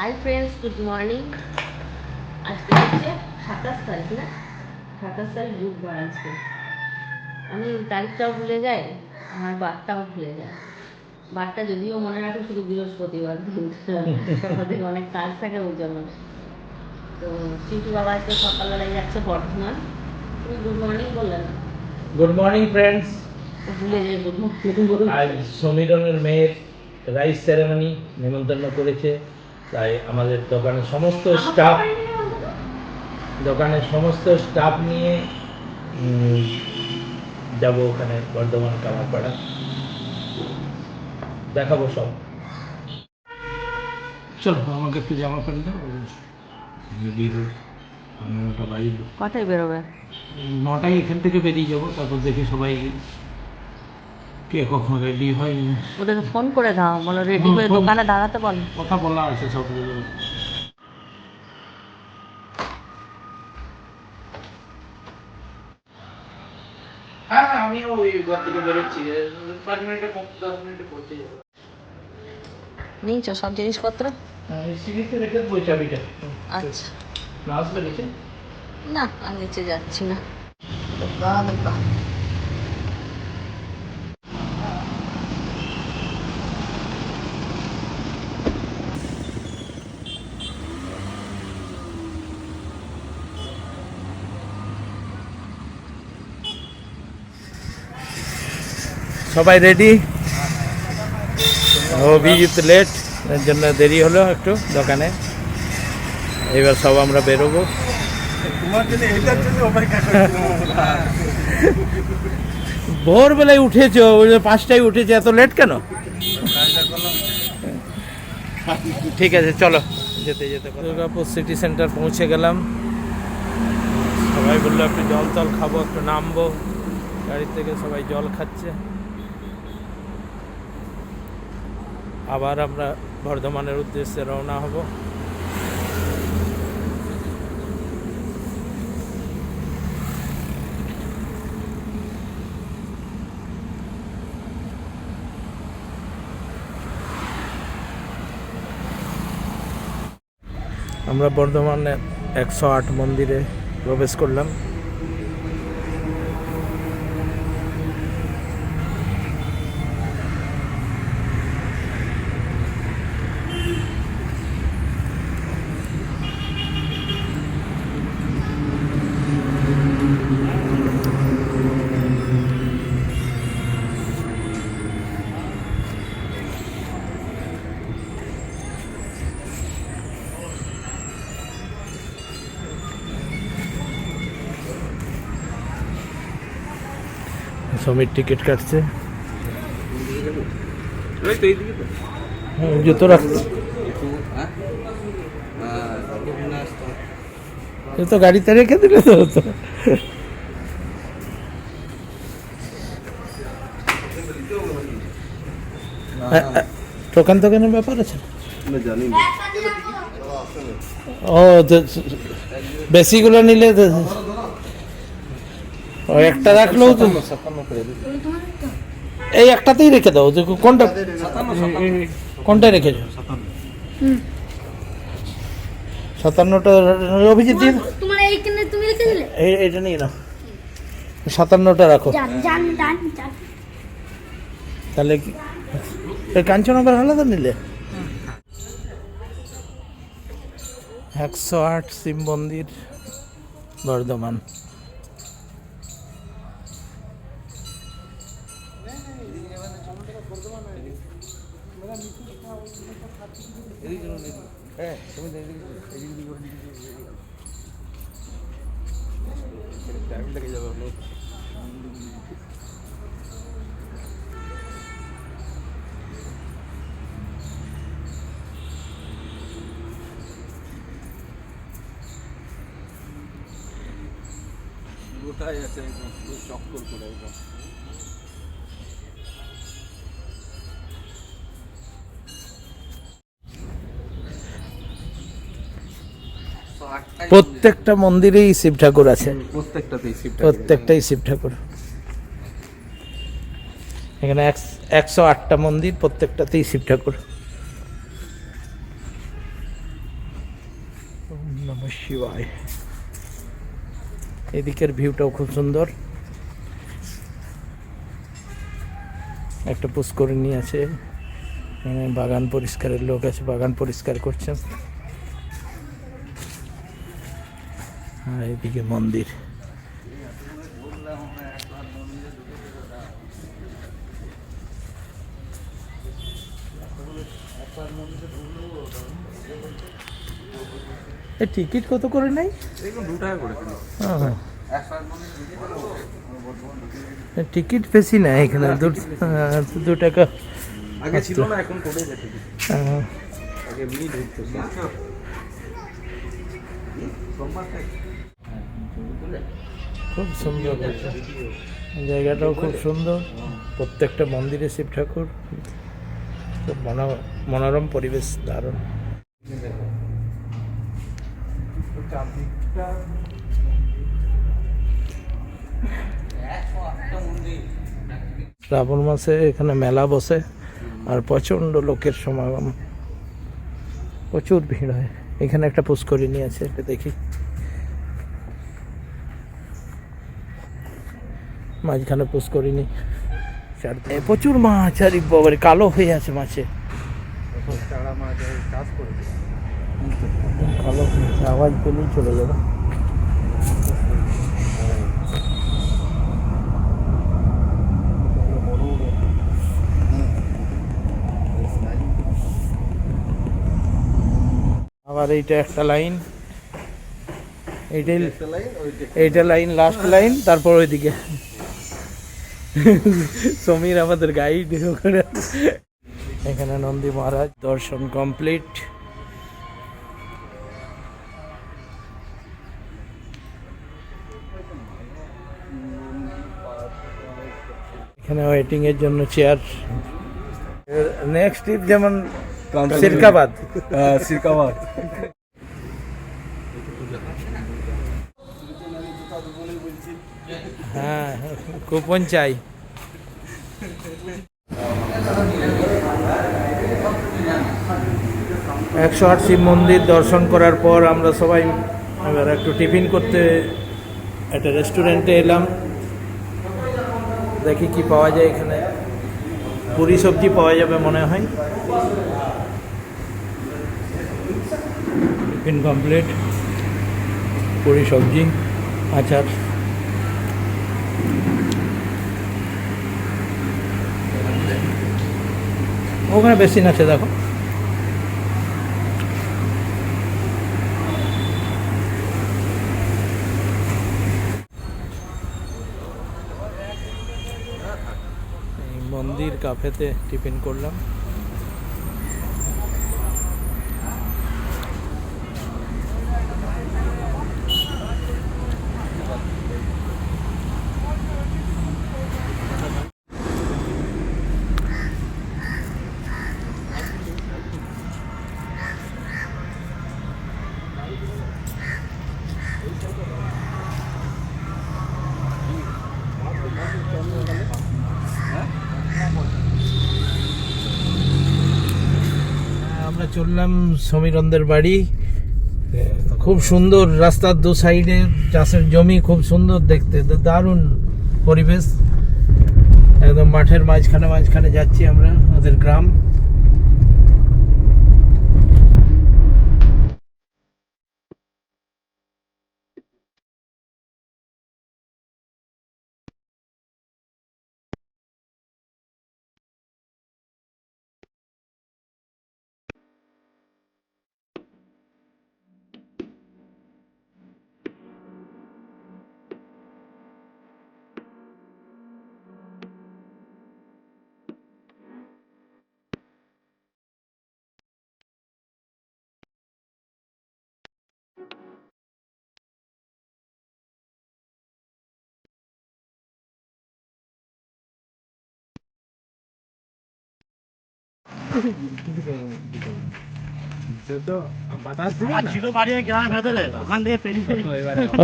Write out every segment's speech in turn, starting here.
Hi friends good morning আজকে হচ্ছে সাতাশ তারিখ না? সাতাশ তারিখ বুধবার আজকে আমি তারিখটাও ভুলে যাই আমার বারটাও ভুলে যায় বারটা যদিও মনে রাখি শুধু বৃহস্পতিবার আমাদের অনেক কাজ থাকে ওই জন্য। তো চিন্টু বাবা আজকে সকালবেলায় যাচ্ছে বর্ধমান। তুমি গুড মর্নিং বললেন গুড মর্নিং ফ্রেন্ডস ভুলে যাই গুড মর্নিং বলতে। আজ সমীরনের মেয়ের রাইস সেরেমনি নিমন্ত্রণ করেছে। তাই আমাদের দোকানের সমস্ত স্টাফ দোকানের সমস্ত স্টাফ নিয়ে যাব ওখানে বর্ধমান কামারপাড়া। দেখাবো সব। চলো আমাকে একটু জামা প্যান্ট দাও। কথাই বেরোবে? নটায় এখান থেকে বেরিয়ে যাব তারপর দেখি সবাই কে কখন রেডি হয়? ওদেরকে ফোন করে দাও বলো রেডি হয়ে দোকানে দাঁড়াতে বলো। কথা বলা আছে সব হ্যাঁ হ্যাঁ ওই ঘর থেকে বেরোচ্ছি। পাঁচ মিনিটে দশ মিনিটে পৌঁছে যাব। নিয়েছো সব জিনিসপত্র? সিঁড়িতে রেখে দেবো চাবিটা। আচ্ছা। না আসবে নিচে না আমি নিচে যাচ্ছি না। সবাই রেডি অভিজিৎ লেট এর জন্য দেরি হলো একটু দোকানে। এবার সব আমরা বেরোবো। ভোরবেলায় উঠেছ ওই পাঁচটায় উঠেছে এত লেট কেন? ঠিক আছে চলো যেতে যেতে দুর্গাপুর সিটি সেন্টার পৌঁছে গেলাম। সবাই বলল একটু জল টল খাব একটু নামবো। গাড়ি থেকে সবাই জল খাচ্ছে। আবার আমরা বর্ধমানের উদ্দেশ্যে রওনা হব। আমরা বর্ধমানের একশো আট মন্দিরে প্রবেশ করলাম। সমীর টিকিট কাটছে। হুম, জুতো রাখতো জুতো গাড়িতে রেখে দিলে তো হতো। টোকান টোকানের ব্যাপার আছে? না? ও তো বেশিগুলো নিলে তো একটা রাখলেও তো এই একটাতেই রেখে দাও যে কোনটা কোনটা রেখেছো সাতান্নটা অভিজিৎ দিয়ে তোমার এইখানে তুমি রেখে দিলে? এই- এইটা নিয়ে নাও। সাতান্নটা রাখো। তাহলে কি এই কাঞ্চনগর আলাদা নিলে? একশো আট শিব মন্দির বর্ধমান। প্রত্যেকটা মন্দিরেই শিব ঠাকুর আছে। প্রত্যেকটাতেই শিব প্রত্যেকটাই শিব ঠাকুর। এখানে একশ- একশো আটটা মন্দির প্রত্যেকটাতেই শিব ঠাকুর। নমঃ শিবায়। এদিকের ভিউটাও খুব সুন্দর। একটা পুষ্করিণী আছে মানে বাগান পরিষ্কারের লোক আছে বাগান পরিষ্কার করছেন আর এদিকে মন্দির। টিকিট কত করে নেই টিকিট বেশি না এখানে দু টাকা আগে ছিল না এখন কমে গেছে। আগে এমনি ঢুকতো খুব সুন্দর জায়গাটাও খুব সুন্দর। প্রত্যেকটা মন্দিরে শিব ঠাকুর। খুব মনো- মনোরম পরিবেশ দারুণ। শ্রাবণ মাসে এখানে মেলা বসে আর প্রচণ্ড লোকের সমাগম। প্রচুর ভিড় হয়। এখানে একটা পুষ্করিণী আছে এটা দেখি। মাঝখানে পুষ্করিণী। চার- প্রচুর মাছ আর বাবারে কালো হয়ে আছে মাছে। কালো আওয়াজ পেলেই চলে যাবে। আবার এইটা একটা লাইন। এইটাই এইটা লাইন লাস্ট লাইন তারপর ওইদিকে। সমীর আমাদের গাইড ওখানে এখানে নন্দী মহারাজ দর্শন কমপ্লিট এখানে ওয়েটিং এর জন্য চেয়ার নেক্সট ট্রিপ যেমন সিরকাবাদ। সিরকাবাদ। হ্যাঁ কুপন চাই। একশো আট শিব মন্দির দর্শন করার পর আমরা সবাই এবার একটু টিফিন করতে একটা রেস্টুরেন্টে এলাম। দেখি কি পাওয়া যায় এখানে। পুরি সবজি পাওয়া যাবে মনে হয়। Tiffin complete. পুরি সবজি, আচার। ওখানে বেশি আছে দেখো। মন্দির কাফেতে টিফিন করলাম আমরা চললাম সমীরন্দের বাড়ি। খুব সুন্দর রাস্তার দু সাইডে চাষের জমি খুব সুন্দর দেখতে। দারুণ পরিবেশ। একদম মাঠের মাঝখানে মাঝখানে যাচ্ছি আমরা ওদের গ্রাম।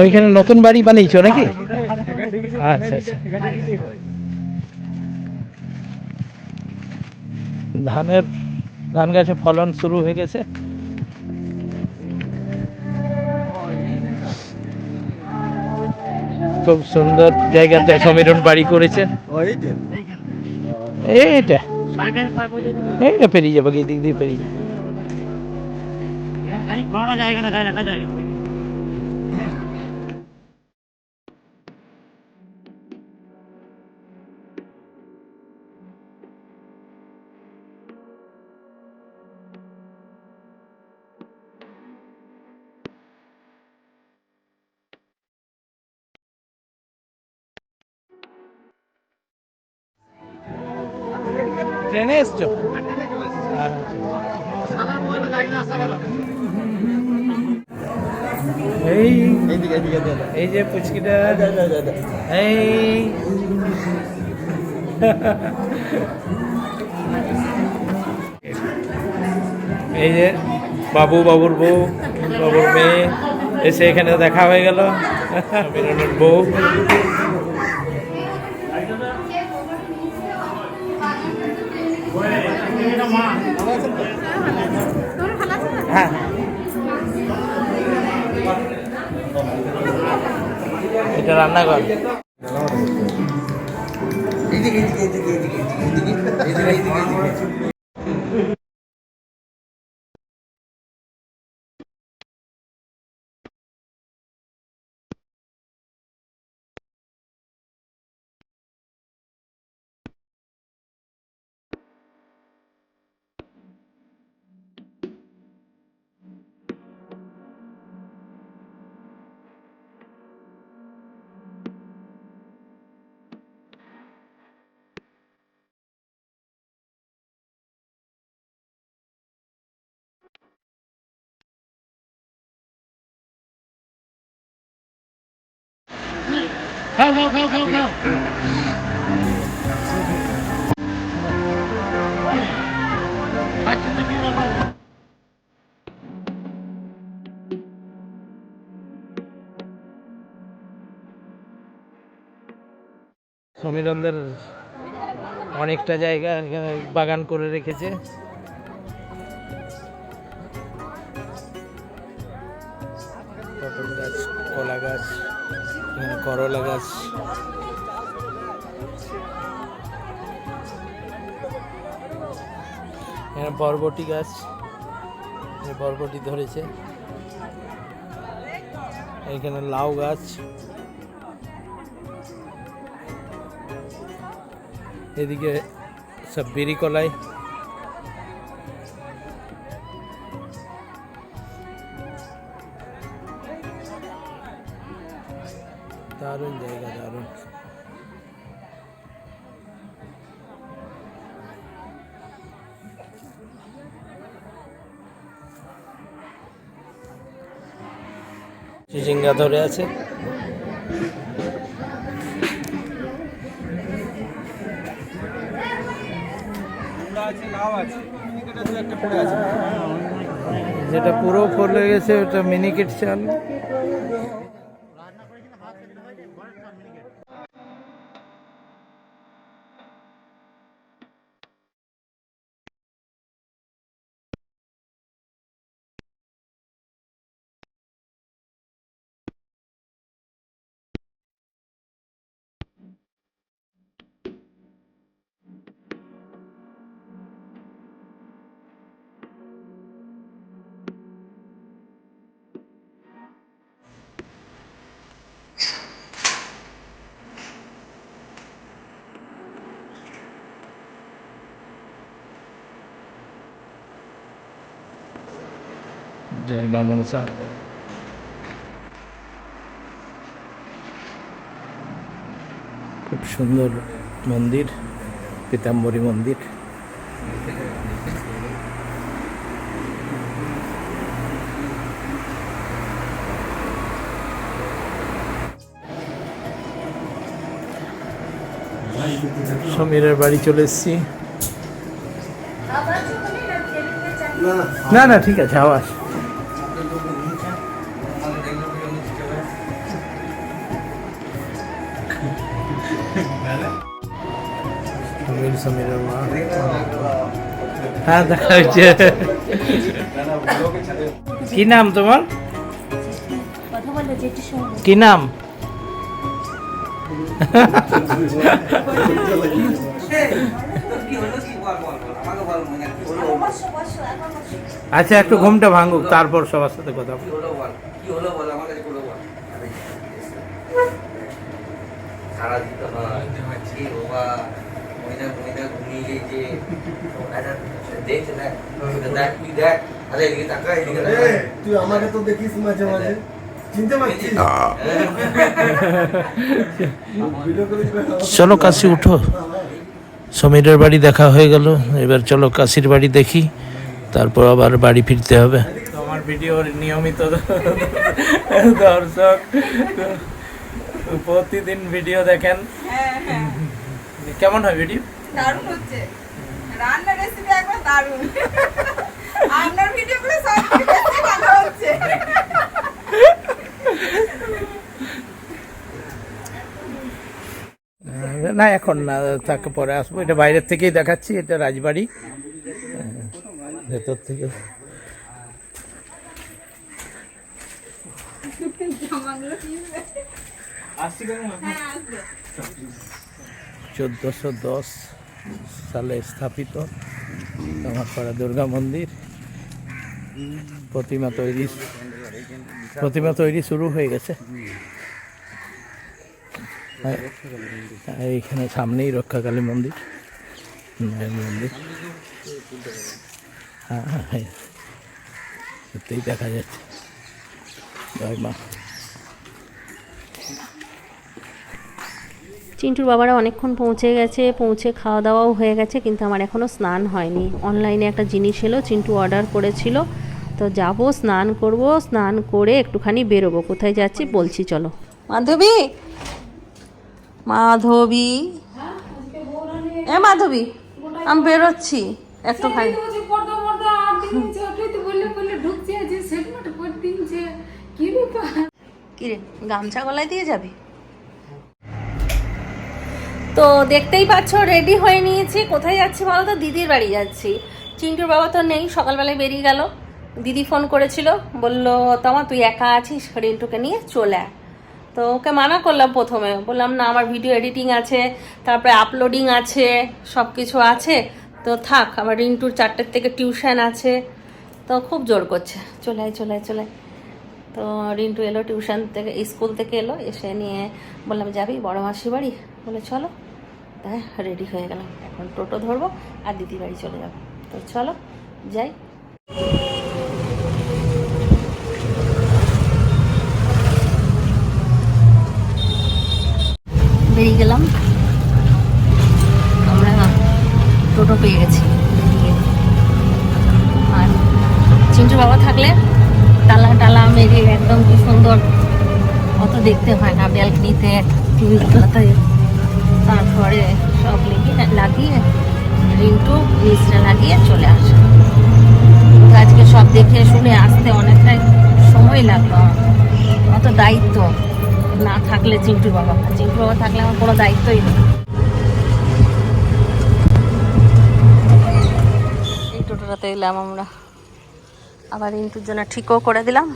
ওইখানে নতুন বাড়ি বানিয়েছো নাকি? আচ্ছা আচ্ছা। ধানের ধান গাছে ফলন শুরু হয়ে গেছে। খুব সুন্দর জায়গাতে সমীরণ বাড়ি করেছেন এইটা। Burger family na. Eh, peri ya, pagdating di peri. Ay, baka kaya ka na kaya na kaya. এইদিকে দাদা এই যে পুচকিটা, এই। এই যে বাবু, বাবুর বউ, বাবুর মেয়ে এসে এখানে দেখা হয়ে গেল। বউ। হ্যাঁ এটা রান্নাঘর এদিকে এদিকে এদিকে এদিকে এদিকে এদিকে এদিকে Go, go, go, go, go. সমীরন্দের অনেকটা জায়গা বাগান করে রেখেছে করলা গাছ। এখানে বরবটি গাছ। বরবটি ধরেছে। এখানে লাউ গাছ। এদিকে সব বেরি টিকা ধরে আছে। যেটা পুরো ফোর গেছে ওটা মিনিকেট চাল। জয় মা মনসা খুব সুন্দর মন্দির পীতাম্বরী মন্দির। সমীরের বাড়ি চলে এসেছি। না না ঠিক আছে আওয়াজ। আলাইকুম সামিরুল্লাহ হ্যাঁ দেখা হয়েছে কি নাম তোমার? কি নাম? আচ্ছা একটু ঘুমটা ভাঙুক, তারপর সবার সাথে কথা সারা কি বাবা মহিনা মহিনা ঘুমিয়ে গেছে দেখ দেখ দেখ তুই দেখ। আরে এদিকে তাকা এদিকে তুই আমাকে তো দেখিস মাঝে মাঝে। চিনতে পারছিস? ভিডিও করে চলো কাশি উঠো। সমীরের বাড়ি দেখা হয়ে গেল। এবার চলো কাশির বাড়ি দেখি। তারপর আবার বাড়ি ফিরতে হবে। আমার ভিডিওর নিয়মিত দর্শক। প্রতিদিন ভিডিও দেখেন। কেমন হয় ভিডিও দারুণ হচ্ছে। রান্নার রেসিপি একবার দারুণ। আপনার ভিডিওগুলো সব থেকে ভালো হচ্ছে। না এখন না তাকে পরে আসব। এটা বাইরের থেকেই দেখাচ্ছি এটা রাজবাড়ি। ভেতর থেকে। চোদ্দোশো দশ সালে স্থাপিত কামারপাড়া দুর্গা মন্দির। প্রতিমা তৈরি প্রতিমা তৈরি শুরু হয়ে গেছে। হ্যাঁ, এইখানে সামনেই রক্ষাকালী মন্দির মায়ের মন্দির। হ্যাঁ হ্যাঁ। সত্যিই দেখা যাচ্ছে। জয় মা। চিন্টুর বাবারা অনেকক্ষণ পৌঁছে গেছে পৌঁছে খাওয়া দাওয়াও হয়ে গেছে কিন্তু আমার এখনও স্নান হয়নি। অনলাইনে একটা জিনিস এলো চিন্টু অর্ডার করেছিল। তো যাব স্নান করব স্নান করে একটুখানি বেরোবো। কোথায় যাচ্ছি বলছি চলো। মাধবী? মাধবী? এ মাধবী আমি বেরোচ্ছি। একটুখানি। কিরে গামছা গলায় দিয়ে যাবি? তো দেখতেই পাচ্ছ রেডি হয়ে নিয়েছি। কোথায় যাচ্ছি বলো তো? দিদির বাড়ি যাচ্ছি। চিন্টুর বাবা তো নেই, সকালবেলায় বেরিয়ে গেল। দিদি ফোন করেছিল, বলল, তোমা, তুই একা আছিস? রিন্টুকে নিয়ে চলে তো ওকে মানা করলাম প্রথমে। বললাম, না, আমার ভিডিও এডিটিং আছে, তারপরে আপলোডিং আছে সব কিছু আছে। তো থাক, আমার রিন্টুর চারটের থেকে টিউশন আছে। তো খুব জোর করছে। চলে চলে চলে তো রিন্টু এলো টিউশন থেকে, স্কুল থেকে এলো, এসে নিয়ে বললাম, যাবি বড় মাসি বাড়ি? বলে, চলো। তাই রেডি হয়ে গেলাম। এখন টোটো ধরবো আর দিদি বাড়ি চলে যাব। তো চলো, যাই। বেরিয়ে গেলাম। আমরা টোটো পেয়ে গেছি। আর চিন্টু বাবা থাকলে টালা টালা মেরে একদম কি সুন্দর, অত দেখতে হয় না। ব্যালকনিতে টিভিগুলোতে তারপরে সব লাগিয়ে লাগিয়ে রিন্টু নিচটা লাগিয়ে চলে আসে। তো আজকে সব দেখে শুনে আসতে অনেকটাই সময় লাগল অত দায়িত্ব না থাকলে চিন্টু বাবা চিন্টু বাবা থাকলে আমার কোনো দায়িত্বই নেই। এই টোটোটাতে এলাম আমরা। আবার ইন্টুর জন্য ঠিকও করে দিলাম।